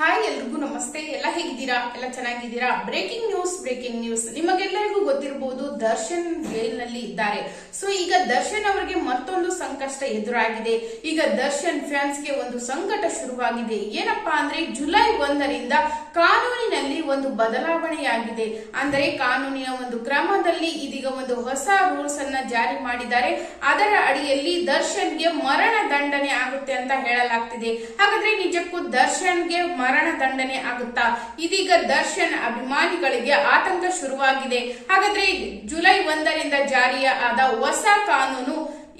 Hi ಎಲ್ರಿಗೂ ನಮಸ್ತೆ. ಎಲ್ಲ ಹೇಗಿದ್ದೀರಾ? ಎಲ್ಲ ಚೆನ್ನಾಗಿದ್ದೀರಾ? ಬ್ರೇಕಿಂಗ್ ನ್ಯೂಸ್ ಬ್ರೇಕಿಂಗ್ ನ್ಯೂಸ್ ನಿಮಗೆಲ್ಲರಿಗೂ ಗೊತ್ತಿರಬಹುದು ದರ್ಶನ್ ಜೈಲಿನಲ್ಲಿ ಇದ್ದಾರೆ. ಸೊ ಈಗ ದರ್ಶನ್ ಅವರಿಗೆ ಸಂಕಷ್ಟ ಎದುರಾಗಿದೆ. ಈಗ ದರ್ಶನ್ ಫ್ಯಾನ್ಸ್ಗೆ ಒಂದು ಸಂಕಟ ಶುರುವಾಗಿದೆ. ಏನಪ್ಪಾ ಅಂದ್ರೆ ಜುಲೈ ಒಂದರಿಂದ ಕಾನೂನಿನಲ್ಲಿ ಒಂದು ಬದಲಾವಣೆಯಾಗಿದೆ. ಅಂದರೆ ಕಾನೂನಿನ ಒಂದು ಕ್ರಮದಲ್ಲಿ ಇದೀಗ ಒಂದು ಹೊಸ ರೂಲ್ಸ್ ಅನ್ನ ಜಾರಿ ಮಾಡಿದ್ದಾರೆ. ಅದರ ಅಡಿಯಲ್ಲಿ ದರ್ಶನ್ಗೆ ಮರಣ ದಂಡನೆ ಆಗುತ್ತೆ ಅಂತ ಹೇಳಲಾಗ್ತಿದೆ. ಹಾಗಾದ್ರೆ ನಿಜಕ್ಕೂ ದರ್ಶನ್ಗೆ ಮರಣ ದಂಡನೆ ಆಗುತ್ತಾ? ಇದೀಗ ದರ್ಶನ್ ಅಭಿಮಾನಿಗಳಿಗೆ ಆತಂಕ ಶುರುವಾಗಿದೆ. ಹಾಗಾದ್ರೆ ಜುಲೈ ಒಂದರಿಂದ ಜಾರಿಯ ಆದ ಹೊಸ ಕಾನೂನು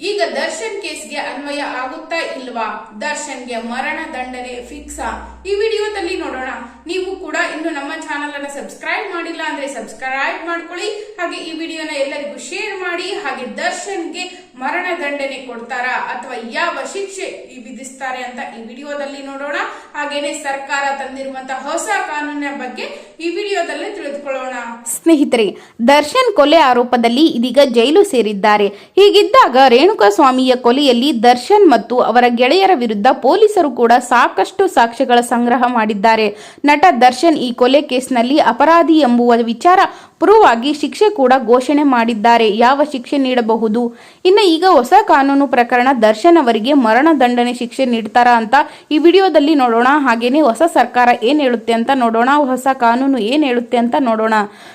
ಈಗ ದರ್ಶನ್ ಕೇಸ್ಗೆ ಅನ್ವಯ ಆಗುತ್ತಾ ಇಲ್ವಾ? ದರ್ಶನ್ಗೆ ಮರಣ ದಂಡನೆ ಫಿಕ್ಸಾ? ಈ ವಿಡಿಯೋದಲ್ಲಿ ನೋಡೋಣ. ನೀವು ಕೂಡ ಇನ್ನು ನಮ್ಮ ಚಾನಲ್ ಅನ್ನ ಸಬ್ಸ್ಕ್ರೈಬ್ ಮಾಡಿಲ್ಲ ಅಂದ್ರೆ ಸಬ್ಸ್ಕ್ರೈಬ್ ಮಾಡ್ಕೊಳ್ಳಿ. ಹಾಗೆ ಈ ವಿಡಿಯೋನ ಎಲ್ಲರಿಗೂ ಶೇರ್ ಮಾಡಿ. ಹಾಗೆ ದರ್ಶನ್ಗೆ ಮರಣ ದಂಡನೆ ಕೊಡ್ತಾರಾ ಅಥವಾ ಯಾವ ಶಿಕ್ಷೆ ವಿಧಿಸ್ತಾರೆ ಅಂತ ಈ ವಿಡಿಯೋದಲ್ಲಿ ನೋಡೋಣ. ಹಾಗೇನೆ ಸರ್ಕಾರ ತಂದಿರುವಂತಹ ಹೊಸ ಕಾನೂನಿನ ಬಗ್ಗೆ ಈ ವಿಡಿಯೋದಲ್ಲಿ ತಿಳಿದುಕೊಳ್ಳೋಣ. ಸ್ನೇಹಿತರೆ, ದರ್ಶನ್ ಕೊಲೆ ಆರೋಪದಲ್ಲಿ ಇದೀಗ ಜೈಲು ಸೇರಿದ್ದಾರೆ. ಹೀಗಿದ್ದಾಗ ರೇಣುಕಾಸ್ವಾಮಿಯ ಕೊಲೆಯಲ್ಲಿ ದರ್ಶನ್ ಮತ್ತು ಅವರ ಗೆಳೆಯರ ವಿರುದ್ಧ ಪೊಲೀಸರು ಕೂಡ ಸಾಕಷ್ಟು ಸಾಕ್ಷ್ಯಗಳ ಸಂಗ್ರಹ ಮಾಡಿದ್ದಾರೆ. ನಟ ದರ್ಶನ್ ಈ ಕೊಲೆ ಕೇಸ್ನಲ್ಲಿ ಅಪರಾಧಿ ಎಂಬುವ ವಿಚಾರ ಪ್ರೂವ್ ಆಗಿ ಶಿಕ್ಷೆ ಕೂಡ ಘೋಷಣೆ ಮಾಡಿದ್ದಾರೆ. ಯಾವ ಶಿಕ್ಷೆ ನೀಡಬಹುದು? ಇನ್ನು ಈಗ ಹೊಸ ಕಾನೂನು ಪ್ರಕರಣ ದರ್ಶನ್ ಅವರಿಗೆ ಮರಣ ದಂಡನೆ ಶಿಕ್ಷೆ ನೀಡ್ತಾರಾ ಅಂತ ಈ ವಿಡಿಯೋದಲ್ಲಿ ನೋಡೋಣ. ಹಾಗೇನೆ ಹೊಸ ಸರ್ಕಾರ ಏನ್ ಹೇಳುತ್ತೆ ಅಂತ ನೋಡೋಣ. ಹೊಸ ಕಾನೂನು ಏನ್ ಹೇಳುತ್ತೆ ಅಂತ ನೋಡೋಣ.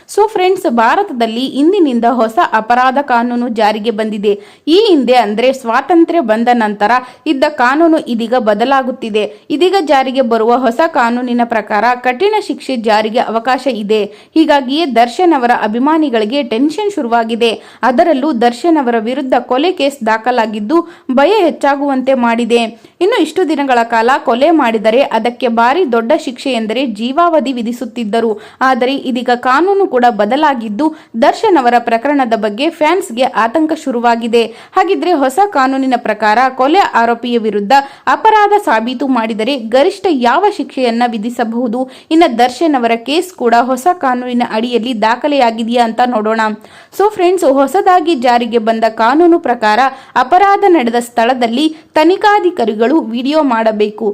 ಸೊ ಫ್ರೆಂಡ್ಸ್ ಭಾರತದಲ್ಲಿ ಇಂದಿನಿಂದ ಹೊಸ ಅಪರಾಧ ಕಾನೂನು ಜಾರಿಗೆ ಬಂದಿದೆ. ಈ ಹಿಂದೆ ಅಂದ್ರೆ ಸ್ವಾತಂತ್ರ್ಯ ಬಂದ ನಂತರ ಇದ್ದ ಕಾನೂನು ಇದೀಗ ಬದಲಾಗುತ್ತಿದೆ. ಇದೀಗ ಜಾರಿಗೆ ಬರುವ ಹೊಸ ಕಾನೂನಿನ ಪ್ರಕಾರ ಕಠಿಣ ಶಿಕ್ಷೆ ಜಾರಿಗೆ ಅವಕಾಶ ಇದೆ. ಹೀಗಾಗಿಯೇ ದರ್ಶನ್ ಅವರ ಅಭಿಮಾನಿಗಳಿಗೆ ಟೆನ್ಷನ್ ಶುರುವಾಗಿದೆ. ಅದರಲ್ಲೂ ದರ್ಶನ್ ಅವರ ವಿರುದ್ಧ ಕೊಲೆ ಕೇಸ್ ದಾಖಲಾಗಿದ್ದು ಭಯ ಹೆಚ್ಚಾಗುವಂತೆ ಮಾಡಿದೆ. ಇನ್ನು ಇಷ್ಟು ದಿನಗಳ ಕಾಲ ಕೊಲೆ ಮಾಡಿದರೆ ಅದಕ್ಕೆ ಭಾರಿ ದೊಡ್ಡ ಶಿಕ್ಷೆ ಎಂದರೆ ಜೀವಾವಧಿ ವಿಧಿಸುತ್ತಿದ್ದರು. ಆದರೆ ಇದೀಗ ಕಾನೂನು ಕೂಡ ಬದಲಾಗಿದ್ದು ದರ್ಶನ್ ಅವರ ಪ್ರಕರಣದ ಬಗ್ಗೆ ಫ್ಯಾನ್ಸ್ಗೆ ಆತಂಕ ಶುರುವಾಗಿದೆ. ಹಾಗಿದ್ರೆ ಹೊಸ ಕಾನೂನಿನ ಪ್ರಕಾರ ಕೊಲೆ ಆರೋಪಿಯ ವಿರುದ್ಧ ಅಪರಾಧ ಸಾಬೀತು ಮಾಡಿದರೆ ಗರಿಷ್ಠ ಯಾವ ಶಿಕ್ಷೆಯನ್ನ ವಿಧಿಸಬಹುದು? ಇನ್ನು ದರ್ಶನ್ ಅವರ ಕೇಸ್ ಕೂಡ ಹೊಸ ಕಾನೂನಿನ ಅಡಿಯಲ್ಲಿ ದಾಖಲೆಯಾಗಿದೆಯಾ ಅಂತ ನೋಡೋಣ. ಸೊ ಫ್ರೆಂಡ್ಸ್ ಹೊಸದಾಗಿ ಜಾರಿಗೆ ಬಂದ ಕಾನೂನು ಪ್ರಕಾರ ಅಪರಾಧ ನಡೆದ ಸ್ಥಳದಲ್ಲಿ ತನಿಖಾಧಿಕಾರಿಗಳು ವಿಡಿಯೋ ಮಾಡಬೇಕು.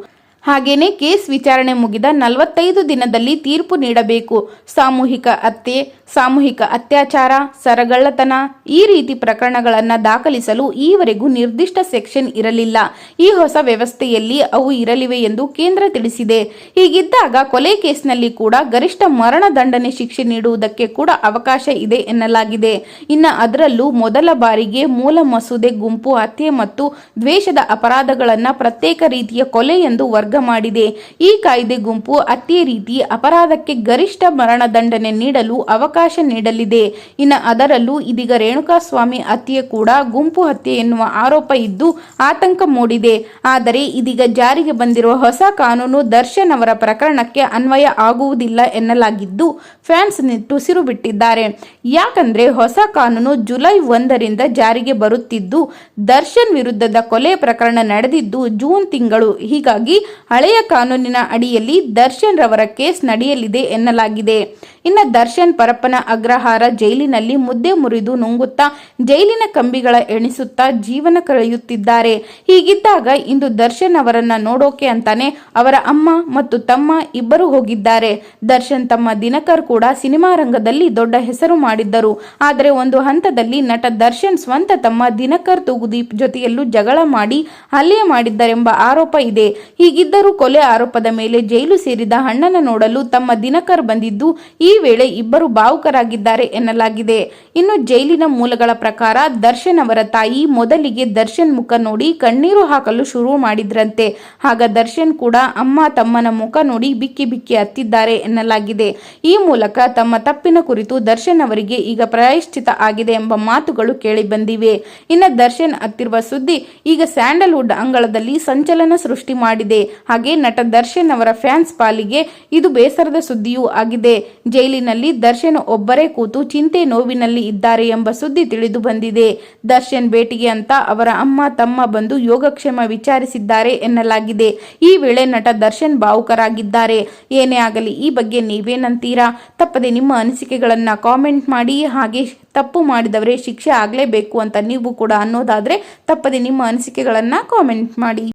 ಹಾಗೇನೆ ಕೇಸ್ ವಿಚಾರಣೆ ಮುಗಿದ ನಲವತ್ತೈದು ದಿನದಲ್ಲಿ ತೀರ್ಪು ನೀಡಬೇಕು. ಸಾಮೂಹಿಕ ಹತ್ಯೆ ಸಾಮೂಹಿಕ ಅತ್ಯಾಚಾರ, ಸರಗಳ್ಳತನ ಈ ರೀತಿ ಪ್ರಕರಣಗಳನ್ನು ದಾಖಲಿಸಲು ಈವರೆಗೂ ನಿರ್ದಿಷ್ಟ ಸೆಕ್ಷನ್ ಇರಲಿಲ್ಲ. ಈ ಹೊಸ ವ್ಯವಸ್ಥೆಯಲ್ಲಿ ಅವು ಇರಲಿವೆ ಎಂದು ಕೇಂದ್ರ ತಿಳಿಸಿದೆ. ಹೀಗಿದ್ದಾಗ ಕೊಲೆ ಕೇಸ್ನಲ್ಲಿ ಕೂಡ ಗರಿಷ್ಠ ಮರಣ ದಂಡನೆ ಶಿಕ್ಷೆ ನೀಡುವುದಕ್ಕೆ ಕೂಡ ಅವಕಾಶ ಇದೆ ಎನ್ನಲಾಗಿದೆ. ಇನ್ನು ಅದರಲ್ಲೂ ಮೊದಲ ಬಾರಿಗೆ ಮೂಲ ಮಸೂದೆ, ಗುಂಪು ಹತ್ಯೆ ಮತ್ತು ದ್ವೇಷದ ಅಪರಾಧಗಳನ್ನು ಪ್ರತ್ಯೇಕ ರೀತಿಯ ಕೊಲೆ ಎಂದು ವರ್ಗ ಮಾಡಿದೆ. ಈ ಕಾಯ್ದೆ ಗುಂಪು ಹತ್ಯೆ ರೀತಿ ಅಪರಾಧಕ್ಕೆ ಗರಿಷ್ಠ ಮರಣ ದಂಡನೆ ನೀಡಲು ಅವಕಾಶ ನೀಡಲಿದೆ. ಇನ್ನು ಅದರಲ್ಲೂ ಇದೀಗ ರೇಣುಕಾಸ್ವಾಮಿ ಹತ್ಯೆ ಕೂಡ ಗುಂಪು ಹತ್ಯೆ ಎನ್ನುವ ಆರೋಪ ಇದ್ದು ಆತಂಕ ಮೂಡಿದೆ. ಆದರೆ ಇದೀಗ ಜಾರಿಗೆ ಬಂದಿರುವ ಹೊಸ ಕಾನೂನು ದರ್ಶನ್ ಅವರ ಪ್ರಕರಣಕ್ಕೆ ಅನ್ವಯ ಆಗುವುದಿಲ್ಲ ಎನ್ನಲಾಗಿದ್ದು ಫ್ಯಾನ್ಸ್ ನಿಟ್ಟುಸಿರು ಬಿಟ್ಟಿದ್ದಾರೆ. ಯಾಕಂದ್ರೆ ಹೊಸ ಕಾನೂನು ಜುಲೈ ಒಂದರಿಂದ ಜಾರಿಗೆ ಬರುತ್ತಿದ್ದು ದರ್ಶನ್ ವಿರುದ್ಧದ ಕೊಲೆ ಪ್ರಕರಣ ನಡೆದಿದ್ದು ಜೂನ್ ತಿಂಗಳು. ಹೀಗಾಗಿ ಹಳೆಯ ಕಾನೂನಿನ ಅಡಿಯಲ್ಲಿ ದರ್ಶನ್ ರವರ ಕೇಸ್ ನಡೆಯಲಿದೆ ಎನ್ನಲಾಗಿದೆ. ಇನ್ನು ದರ್ಶನ್ ಪರಪ್ಪನ ಅಗ್ರಹಾರ ಜೈಲಿನಲ್ಲಿ ಮುದ್ದೆ ಮುರಿದು ನುಂಗುತ್ತಾ ಜೈಲಿನ ಕಂಬಿಗಳ ಎಣಿಸುತ್ತಾ ಜೀವನ ಕಳೆಯುತ್ತಿದ್ದಾರೆ. ಹೀಗಿದ್ದಾಗ ಇಂದು ದರ್ಶನ್ ಅವರನ್ನ ನೋಡೋಕೆ ಅಂತಾನೆ ಅವರ ಅಮ್ಮ ಮತ್ತು ತಮ್ಮ ಇಬ್ಬರು ಹೋಗಿದ್ದಾರೆ. ದರ್ಶನ್ ತಮ್ಮ ದಿನಕರ್ ಕೂಡ ಸಿನಿಮಾ ರಂಗದಲ್ಲಿ ದೊಡ್ಡ ಹೆಸರು ಮಾಡಿದ್ದರು. ಆದರೆ ಒಂದು ಹಂತದಲ್ಲಿ ನಟ ದರ್ಶನ್ ಸ್ವಂತ ತಮ್ಮ ದಿನಕರ್ ತೂಗುದೀಪ್ ಜೊತೆಯಲ್ಲೂ ಜಗಳ ಮಾಡಿ ಹಲ್ಲೆ ಮಾಡಿದ್ದರೆಂಬ ಆರೋಪ ಇದೆ. ಹೀಗಿದ್ದರೂ ಕೊಲೆ ಆರೋಪದ ಮೇಲೆ ಜೈಲು ಸೇರಿದ ಅಣ್ಣನ ನೋಡಲು ತಮ್ಮ ದಿನಕರ್ ಬಂದಿದ್ದು ವೇಳೆ ಇಬ್ಬರು ಭಾವುಕರಾಗಿದ್ದಾರೆ ಎನ್ನಲಾಗಿದೆ. ಇನ್ನು ಜೈಲಿನ ಮೂಲಗಳ ಪ್ರಕಾರ ದರ್ಶನ್ ಅವರ ತಾಯಿ ಮೊದಲಿಗೆ ದರ್ಶನ್ ಮುಖ ನೋಡಿ ಕಣ್ಣೀರು ಹಾಕಲು ಶುರು ಮಾಡಿದ್ರಂತೆ. ಆಗ ದರ್ಶನ್ ಕೂಡ ಅಮ್ಮ ತಮ್ಮನ ಮುಖ ನೋಡಿ ಬಿಕ್ಕಿ ಬಿಕ್ಕಿ ಹತ್ತಿದ್ದಾರೆ ಎನ್ನಲಾಗಿದೆ. ಈ ಮೂಲಕ ತಮ್ಮ ತಪ್ಪಿನ ಕುರಿತು ದರ್ಶನ್ ಅವರಿಗೆ ಈಗ ಪ್ರಾಯಶ್ಚಿತ ಆಗಿದೆ ಎಂಬ ಮಾತುಗಳು ಕೇಳಿ ಬಂದಿವೆ. ಇನ್ನು ದರ್ಶನ್ ಹತ್ತಿರುವ ಸುದ್ದಿ ಈಗ ಸ್ಯಾಂಡಲ್ವುಡ್ ಅಂಗಳದಲ್ಲಿ ಸಂಚಲನ ಸೃಷ್ಟಿ ಮಾಡಿದೆ. ಹಾಗೆ ನಟ ದರ್ಶನ್ ಅವರ ಫ್ಯಾನ್ಸ್ ಪಾಲಿಗೆ ಇದು ಬೇಸರದ ಸುದ್ದಿಯೂ ಆಗಿದೆ. ಜೈಲಿನಲ್ಲಿ ದರ್ಶನ್ ಒಬ್ಬರೇ ಕೂತು ಚಿಂತೆ ನೋವಿನಲ್ಲಿ ಇದ್ದಾರೆ ಎಂಬ ಸುದ್ದಿ ತಿಳಿದು ಬಂದಿದೆ. ದರ್ಶನ್ ಭೇಟಿಗೆ ಅಂತ ಅವರ ಅಮ್ಮ ತಮ್ಮ ಬಂದು ಯೋಗಕ್ಷೇಮ ವಿಚಾರಿಸಿದ್ದಾರೆ ಎನ್ನಲಾಗಿದೆ. ಈ ವೇಳೆ ನಟ ದರ್ಶನ್ ಭಾವುಕರಾಗಿದ್ದಾರೆ. ಏನೇ ಆಗಲಿ ಈ ಬಗ್ಗೆ ನೀವೇನಂತೀರಾ? ತಪ್ಪದೆ ನಿಮ್ಮ ಅನಿಸಿಕೆಗಳನ್ನ ಕಾಮೆಂಟ್ ಮಾಡಿ, ಹಾಗೆ ತಪ್ಪು ಮಾಡಿದವರೇ ಶಿಕ್ಷೆ ಆಗಲೇಬೇಕು ಅಂತ ನೀವು ಕೂಡ ಅನ್ನೋದಾದ್ರೆ ತಪ್ಪದೆ ನಿಮ್ಮ ಅನಿಸಿಕೆಗಳನ್ನ ಕಾಮೆಂಟ್ ಮಾಡಿ.